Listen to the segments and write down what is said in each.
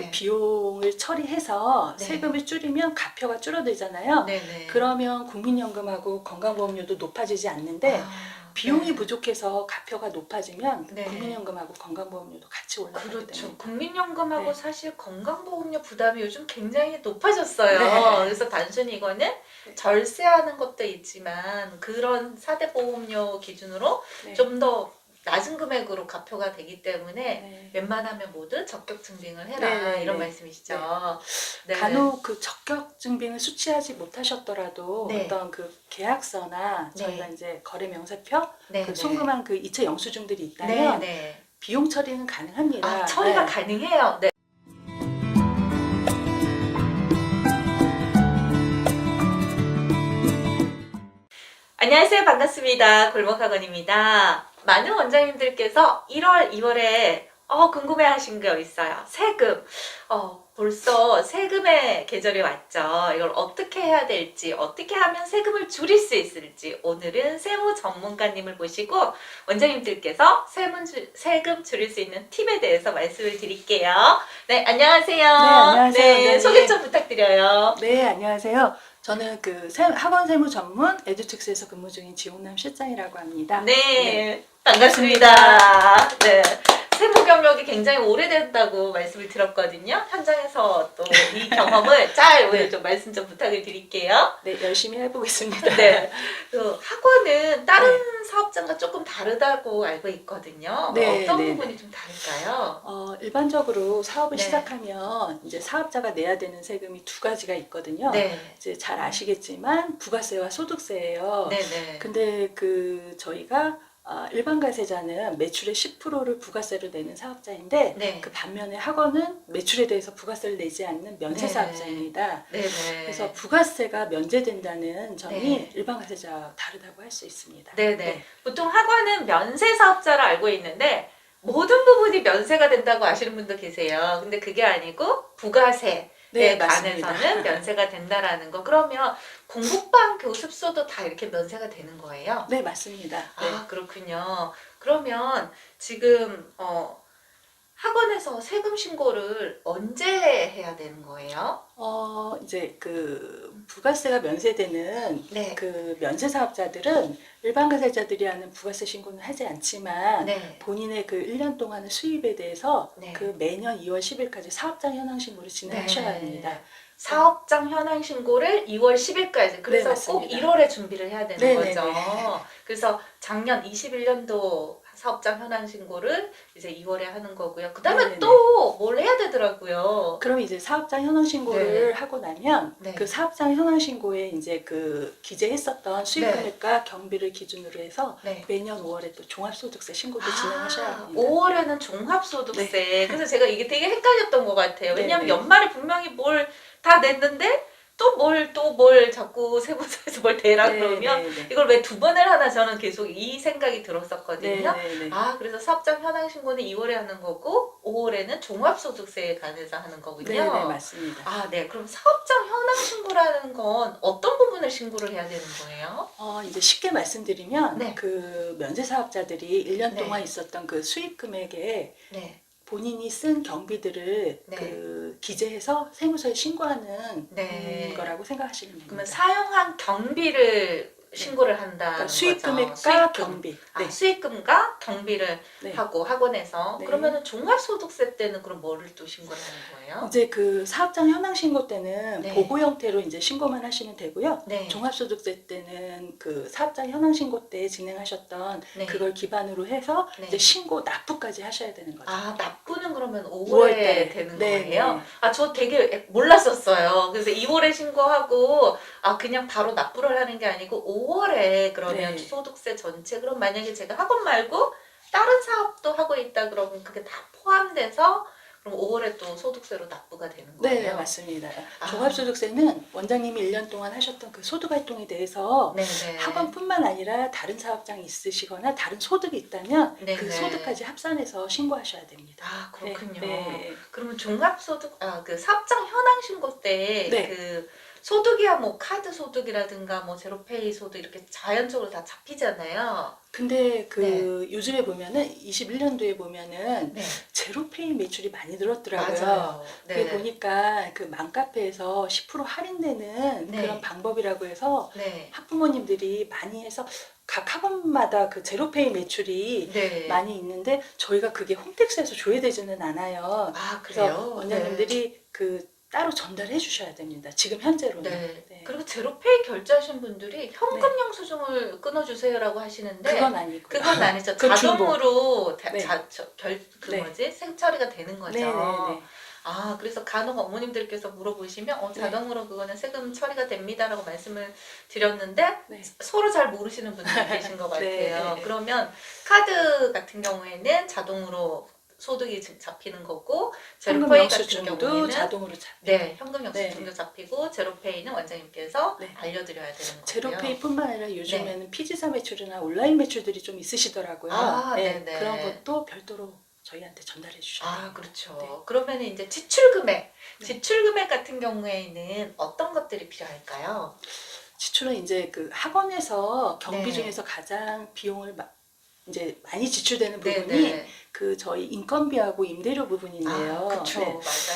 네. 비용을 처리해서 네. 세금을 줄이면 가표가 줄어들잖아요. 네네. 그러면 국민연금하고 건강보험료도 높아지지 않는데 아, 비용이 네. 부족해서 가표가 높아지면 네. 국민연금하고 건강보험료도 같이 올라가게 그렇죠. 됩니다. 국민연금하고 네. 사실 건강보험료 부담이 요즘 굉장히 높아졌어요. 네. 그래서 단순히 이거는 절세하는 것도 있지만 그런 사대 보험료 기준으로 네. 좀더 낮은 금액으로 가표가 되기 때문에 네. 웬만하면 모두 적격 증빙을 해라 네, 네, 이런 네. 말씀이시죠. 네. 간혹 그 적격 증빙을 수취하지 못하셨더라도 네. 어떤 그 계약서나 네. 저희가 이제 거래 명세표 네, 그 네. 송금한 그 이체 영수증들이 네, 있다면 네. 비용 처리는 가능합니다. 아, 처리가 네. 가능해요. 네. 안녕하세요. 반갑습니다. 골목학원입니다. 많은 원장님들께서 1월, 2월에 어, 궁금해 하신 거 있어요. 세금. 어, 벌써 세금의 계절이 왔죠. 이걸 어떻게 해야 될지, 어떻게 하면 세금을 줄일 수 있을지, 오늘은 세무 전문가님을 모시고 원장님들께서 세금, 줄- 세금 줄일 수 있는 팁에 대해서 말씀을 드릴게요. 네, 안녕하세요. 안녕하세요, 네, 원장님. 소개 좀 부탁드려요. 네, 안녕하세요. 저는 그 세- 학원 세무 전문 에듀특스에서 근무 중인 지용남 실장이라고 합니다. 네, 반갑습니다. 네. 세무 경력이 굉장히 오래된다고 말씀을 들었거든요. 현장에서 또 이 경험을 짤 오늘 좀 말씀 좀 부탁을 드릴게요. 네, 열심히 해보겠습니다. 네. 그 학원은 다른 사업장과 조금 다르다고 알고 있거든요. 네, 어떤 네, 부분이 좀 다를까요? 어, 일반적으로 사업을 네. 시작하면 이제 사업자가 내야 되는 세금이 두 가지가 있거든요. 네. 이제 잘 아시겠지만 부가세와 소득세예요. 네 네. 근데 그 저희가 아, 일반 가세자는 매출의 10%를 부가세로 내는 사업자인데 네. 그 반면에 학원은 매출에 대해서 부가세를 내지 않는 면세 네. 사업자입니다. 네 네. 그래서 부가세가 면제된다는 점이 네. 일반 가세자와 다르다고 할 수 있습니다. 네 네. 보통 학원은 면세 사업자로 알고 있는데 모든 부분이 면세가 된다고 아시는 분도 계세요. 근데 그게 아니고 부가세. 에 관해서는 면세가 된다라는 거. 그러면 공부방 교습소도 다 이렇게 면세가 되는 거예요? 네, 맞습니다. 네. 아, 그렇군요. 그러면 지금 어 학원에서 세금 신고를 언제 해야 되는 거예요? 어, 이제 그 부가세가 면세되는 네. 그 면세 사업자들은 일반 가세자들이 하는 부가세 신고는 하지 않지만 네. 본인의 그 1년 동안의 수입에 대해서 네. 그 매년 2월 10일까지 사업장 현황 신고를 진행하셔야 네. 합니다. 사업장 현황 신고를 2월 10일까지. 그래서 네, 꼭 맞습니다. 1월에 준비를 해야 되는 네, 거죠. 네, 네. 그래서 작년 21년도 사업장 현황 신고를 이제 2월에 하는 거고요. 그 다음에 네, 네, 또 뭘 해야 되더라고요. 그럼 이제 사업장 현황 신고를 네. 하고 나면 네. 그 사업장 현황 신고에 이제 그 기재했었던 수입 네. 금액과 경비를 기준으로 해서 네. 매년 5월에 또 종합소득세 신고도 진행하셔야 아, 합니다. 5월에는 종합소득세. 그래서 제가 이게 되게 헷갈렸던 것 같아요. 왜냐하면 네, 네. 연말에 분명히 뭘 다 냈는데 또 뭘 또 뭘 자꾸 세무서에서 뭘 대라 네, 그러면 네, 네. 이걸 왜 두 번을 하나 저는 계속 이 생각이 들었었거든요. 네, 네, 네. 아, 그래서 사업장 현황 신고는 2월에 하는 거고 5월에는 종합소득세에 관해서 하는 거군요. 네, 네, 맞습니다. 아, 네. 그럼 사업장 현황 신고라는 건 어떤 부분을 신고를 해야 되는 거예요? 어, 이제 쉽게 말씀드리면 네. 그 면세 사업자들이 1년 네. 동안 있었던 그 수입 금액에 네. 본인이 쓴 경비들을 네. 그 기재해서 세무서에 신고하는 네. 음, 거라고 생각하시면 됩니다. 그러면 사용한 경비를 신고를 한다는 그러니까 수입 거죠. 금액과 수익금. 경비. 아, 네. 수익금과 경비를 네. 하고 학원에서 네. 그러면은 종합소득세 때는 그럼 뭐를 또 신고를 하는 거예요? 이제 그 사업장 현황 신고 때는 네. 보고 형태로 이제 신고만 하시면 되고요. 네. 종합소득세 때는 그 사업장 현황 신고 때 진행하셨던 네. 그걸 기반으로 해서 네. 이제 신고 납부까지 하셔야 되는 거죠. 아, 납부는 그러면 5월에 5월 달에. 되는 네, 거예요? 네. 아, 저 되게 몰랐었어요. 그래서 2월에 신고하고, 아, 그냥 바로 납부를 하는 게 아니고, 5월에 그러면 네. 소득세 전체, 그럼 만약에 제가 학원 말고 다른 사업도 하고 있다 그러면 그게 다 포함돼서, 그럼 5월에 또 소득세로 납부가 되는 네, 거예요? 네, 맞습니다. 아. 종합소득세는 원장님이 1년 동안 하셨던 그 소득 활동에 대해서 네네. 학원뿐만 아니라 다른 사업장이 있으시거나 다른 소득이 있다면 네, 그 네. 소득까지 합산해서 신고하셔야 됩니다. 아, 그렇군요. 네, 네. 그러면 종합소득, 아, 그 사업장 현황 신고 때, 네. 그, 소득이야 뭐 카드 소득이라든가 뭐 제로페이 소득 이렇게 자연적으로 다 잡히잖아요. 근데 그 네. 요즘에 보면은 21년도에 보면은 네. 제로페이 매출이 많이 늘었더라고요. 그게 네. 보니까 그 맘카페에서 10% 할인되는 네. 그런 방법이라고 해서 네. 학부모님들이 많이 해서 각 학원마다 그 제로페이 매출이 네. 많이 있는데 저희가 그게 홈택스에서 조회되지는 않아요. 아, 그래서 그래요? 원장님들이 그 따로 전달해 주셔야 됩니다. 지금 현재로는. 네. 네. 그리고 제로페이 결제하신 분들이 현금 영수증을 끊어주세요라고 하시는데 그건 아니고요. 그건 아니죠. 그건 자동으로 다- 네. 자, 저, 결, 그 네. 뭐지? 생처리가 되는 거죠. 네, 네, 네. 아, 그래서 간혹 어머님들께서 물어보시면 어, 네. 자동으로 그거는 세금 처리가 됩니다라고 말씀을 드렸는데 네. 서로 잘 모르시는 분들이 계신 것 같아요. 네, 네, 네. 그러면 카드 같은 경우에는 자동으로 소득이 지- 잡히는 거고 제로페이 같은 경우에는 자동으로 잡. 네, 현금 영수증도 네. 잡히고 제로페이는 원장님께서 네. 알려드려야 되는 거고요. 제로페이뿐만 아니라 요즘에는 피지사 매출이나 온라인 매출들이 좀 있으시더라고요. 아, 네, 네네. 그런 것도 별도로 저희한테 전달해 주셔야 아. 그렇죠. 네. 그러면 이제 지출 금액, 네. 지출 금액 같은 경우에는 어떤 것들이 필요할까요? 지출은 이제 그 학원에서 경비 네. 중에서 가장 비용을 마- 이제 많이 지출되는 네, 부분이 네. 그 저희 인건비하고 임대료 부분인데요. 아, 그렇죠. 네.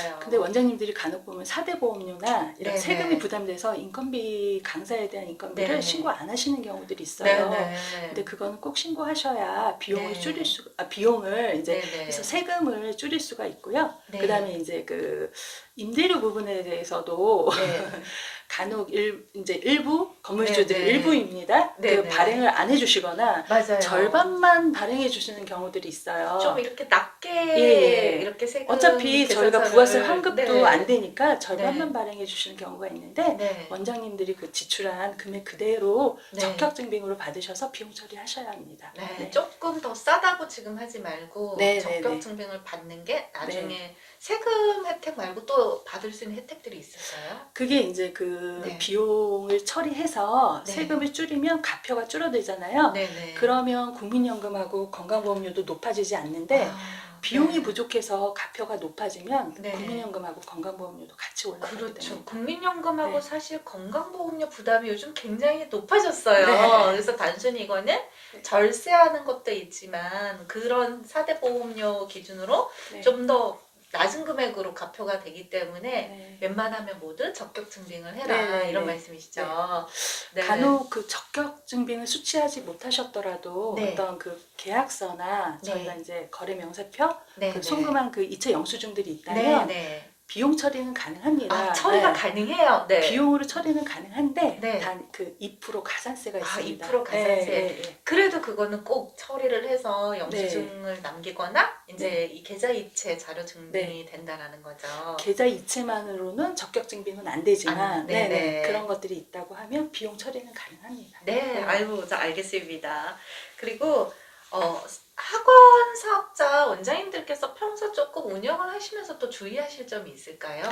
맞아요. 근데 원장님들이 간혹 보면 사대 보험료나 이런 네네. 세금이 부담돼서 인건비 강사에 대한 인건비를 네네. 신고 안 하시는 경우들이 있어요. 네네. 근데 그거는 꼭 신고하셔야 비용을 네. 줄일 수, 아, 비용을 이제 네네. 그래서 세금을 줄일 수가 있고요. 네. 그다음에 이제 그 임대료 부분에 대해서도 네. 간혹 일, 이제 일부 건물주들이 네네. 일부입니다. 네네. 그 발행을 안 해주시거나 맞아요. 절반만 발행해 주시는 경우들이 있어요. 좀 이렇게 낮게 예, 예. 이렇게 세금 어차피 저희가 부가세 환급도 네. 안 되니까 절반만 네. 발행해 주시는 경우가 있는데 네. 원장님들이 그 지출한 금액 그대로 네. 적격 증빙으로 받으셔서 비용 처리하셔야 합니다. 네, 네. 조금 더 싸다고 지금 하지 말고 네, 네, 적격 네. 증빙을 받는 게 나중에 세금 혜택 말고 또 받을 수 있는 혜택들이 있을까요? 그게 이제 그 네. 비용을 처리해서 네. 세금을 줄이면 가표가 줄어들잖아요. 네네. 그러면 국민연금하고 건강보험료도 높아지지 않는데 아, 비용이 네. 부족해서 가표가 높아지면 네. 국민연금하고 건강보험료도 같이 올라가게 그렇죠. 됩니다. 국민연금하고 네. 사실 건강보험료 부담이 요즘 굉장히 높아졌어요. 네. 그래서 단순히 이거는 절세하는 것도 있지만 그런 사대 보험료 기준으로 네. 좀더 낮은 금액으로 가표가 되기 때문에 네. 웬만하면 모두 적격 증빙을 해라 네, 네, 이런 네. 말씀이시죠. 네. 간혹 그 적격 증빙을 수취하지 못하셨더라도 네. 어떤 그 계약서나 네. 저희가 이제 거래 명세표 네, 그 네. 송금한 그 이체 영수증들이 네, 있다면 네. 비용 처리는 가능합니다. 아, 처리가 네. 가능해요. 네. 비용으로 처리는 가능한데 네. 단그 2% 가산세가 아, 있습니다. 2% 가산세. 네, 네, 네. 그래도 그거는 꼭 처리를 해서 영수증을 네. 남기거나 이제 이 계좌 이체 자료 증빙이 네. 된다라는 거죠. 계좌 이체만으로는 적격 증빙은 안 되지만 안- 네네. 네네, 그런 것들이 있다고 하면 비용 처리는 가능합니다. 네, 아이고, 저 알겠습니다. 그리고 어, 학원 사업자 원장님들께서 평소 조금 운영을 하시면서 또 주의하실 점이 있을까요?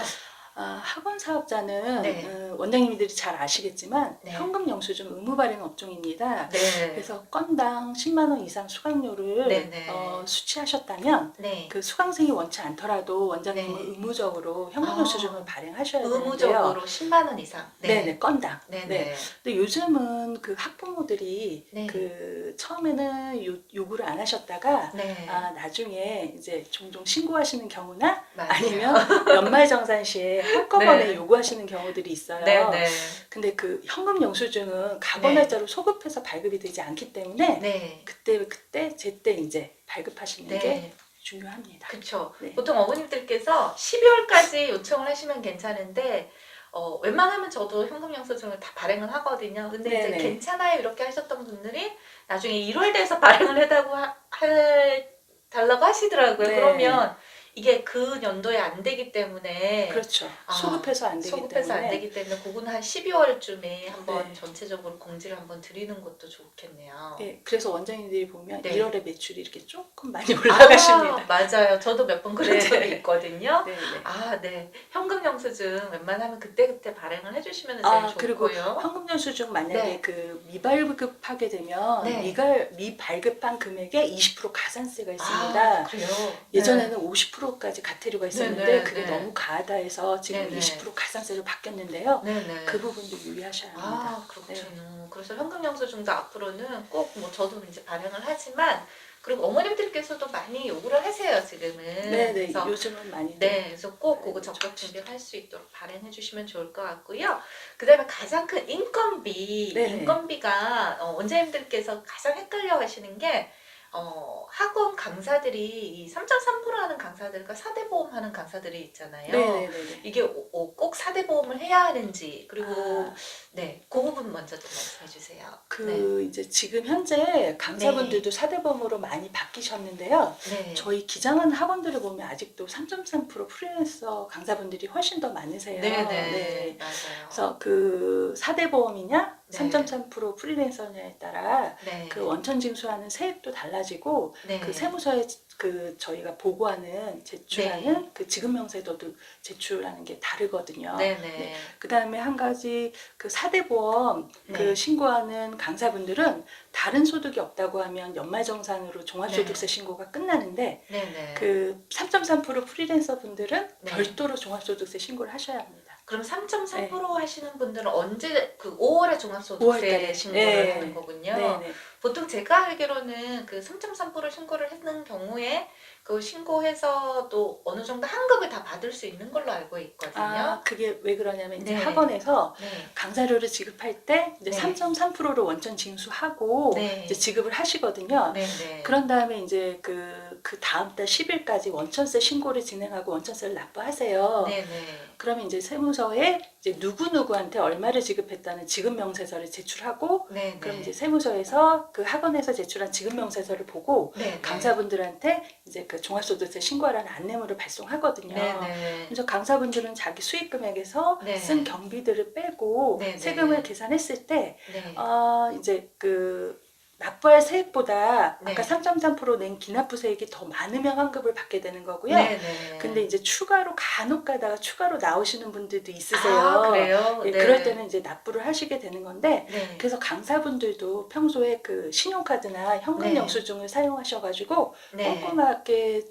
아, 학원 사업자는 네. 어, 원장님들이 잘 아시겠지만 네. 현금 영수증 의무 발행 업종입니다. 네. 그래서 건당 10만 원 이상 수강료를 네 네. 어, 수취하셨다면 네. 그 수강생이 원치 않더라도 원장님은 네. 의무적으로 현금 아. 영수증을 발행하셔야 되는데요. 의무적으로 10만 원 이상. 네 네 건당. 네네. 네. 근데 요즘은 그 학부모들이 네. 그 처음에는 요, 요구를 안 하셨다가 네. 아 나중에 이제 종종 신고하시는 경우나 맞아요. 아니면 연말 정산 시에 한꺼번에 네. 요구하시는 경우들이 있어요. 네 네. 근데 그 현금 영수증은 각오 네. 날짜로 소급해서 발급이 되지 않기 때문에 네. 그때 그때 제때 이제 발급하시는 게 네. 중요합니다. 그렇죠. 네. 보통 어머님들께서 12월까지 요청을 하시면 괜찮은데 어, 웬만하면 저도 현금 영수증을 다 발행을 하거든요. 근데 이제 네네. 괜찮아요 이렇게 하셨던 분들이 나중에 1월 돼서 발행을 해다고 하, 할 달라고 하시더라고요. 네. 그러면 이게 그 연도에 안 되기 때문에 그렇죠. 아, 소급해서 안 되기 소급해서 때문에 안 되기 때문에 그건 한 12월쯤에 한번 네. 전체적으로 공지를 한번 드리는 것도 좋겠네요. 예, 그래서 원장님들이 보면 네. 1월에 매출이 이렇게 조금 많이 올라가십니다. 아, 맞아요. 저도 몇 번 그런 네. 적이 있거든요. 네, 네. 아, 네. 현금 영수증 웬만하면 그때그때 발행을 해주시면 제일 아, 그리고 좋고요. 현금 영수증 만약에 네. 그 미발급하게 되면 네. 미갈 미발급한 금액에 20% 가산세가 있습니다. 아, 그래요. 예전에는 50% 20%까지 가태료가 있었는데 네, 네, 그게 네. 너무 과하다 해서 지금 네, 네. 20% 가산세로 바뀌었는데요. 네네. 그 부분도 유의하셔야 합니다. 아, 그렇군요. 그래서 현금영수증도 앞으로는 꼭 뭐 저도 이제 발행을 하지만 그리고 어머님들께서도 많이 요구를 하세요 지금은. 네, 네. 그래서 요즘은 많이 네, 그래서 꼭 그거 네, 적격 좋으시죠. 준비할 수 있도록 발행해 주시면 좋을 것 같고요. 그다음에 가장 큰 인건비, 네. 인건비가 어, 원장님들께서 가장 헷갈려 하시는 게 어, 학원 강사들이 이 3.3% 하는 강사들과 4대 보험 하는 강사들이 있잖아요. 네, 네, 네, 네. 이게 오- 오- 꼭 4대 보험을 해야 하는지 그리고 아. 네, 그 부분 먼저 좀 말씀해 주세요. 그 이제 지금 현재 강사분들도 사대보험으로 많이 바뀌셨는데요. 네. 네. 저희 기장하는 학원들을 보면 아직도 3.3% 프리랜서 강사분들이 훨씬 더 많으세요. 네, 네. 네. 맞아요. 그래서 그 4대 보험이냐, 네. 3.3% 프리랜서냐에 따라 네. 그 원천 징수하는 세액도 달라지고 네. 그 세무서에 그 저희가 보고하는 제출하는 그 지급명세서도 제출하는 게 다르거든요. 네, 네. 네. 그 다음에 한 가지 그 4대 보험 네. 그 신고하는 강사분들은 다른 소득이 없다고 하면 연말정산으로 종합소득세 네. 신고가 끝나는데 네, 네. 그3.3% 프리랜서 분들은 네. 별도로 종합소득세 신고를 하셔야 합니다. 그럼 3.3% 네. 하시는 분들은 언제 그 5월에 5월 종합소득세. 신고를 네. 하는 거군요. 네 네. 보통 제가 알기로는 그 3.3% 신고를 했는 경우에 그 신고해서 또 어느 정도 한급을 다 받을 수 있는 걸로 알고 있거든요. 아 그게 왜 그러냐면 이제 네. 학원에서 네. 강사료를 지급할 때 이제 네. 3.3%로 원천 징수하고 네. 이제 지급을 하시거든요. 네, 네. 그런 다음에 이제 그, 그 다음 달 10일까지 원천세 신고를 진행하고 원천세를 납부하세요. 네, 네. 그러면 이제 세무서에 이제 누구누구한테 얼마를 지급했다는 지급 명세서를 제출하고 네, 네. 그럼 이제 세무서에서 그 학원에서 제출한 지급 명세서를 보고 네, 네. 강사분들한테 이제 그 종합소득세 신고하라는 안내문을 발송하거든요. 네, 네. 그래서 강사분들은 자기 수익 금액에서 네. 쓴 경비들을 빼고 네, 네. 세금을 계산했을 때 네. 어, 이제 그 납부할 세액보다 네. 아까 3.3%낸 기납부 세액이 더 많으면 환급을 받게 되는 거고요. 네, 네. 근데 이제 추가로 간혹 가다가 추가로 나오시는 분들도 있으세요. 아, 그래요? 예, 네. 그럴 때는 이제 납부를 하시게 되는 건데 네. 그래서 강사분들도 평소에 그 신용카드나 현금 네. 영수증을 사용하셔가지고 네. 꼼꼼하게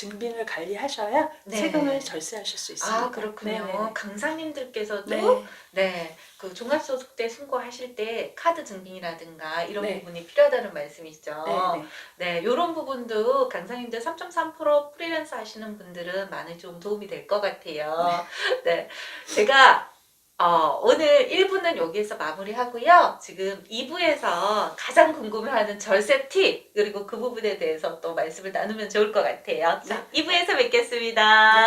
증빙을 관리하셔야 네. 세금을 절세하실 수 있습니다. 아, 그렇군요. 네네네. 강사님들께서도 네. 네, 그 종합소득세 신고하실 때 카드 증빙이라든가 이런 네. 부분이 필요하다는 말씀이시죠. 네, 네. 네, 이런 부분도 강사님들 3.3% 프리랜서 하시는 분들은 많이 좀 도움이 될 것 같아요. 네, 제가 어, 오늘 1부는 여기에서 마무리하고요. 지금 2부에서 가장 궁금해하는 절세 팁 그리고 그 부분에 대해서 또 말씀을 나누면 좋을 것 같아요. 자, 2부에서 뵙겠습니다.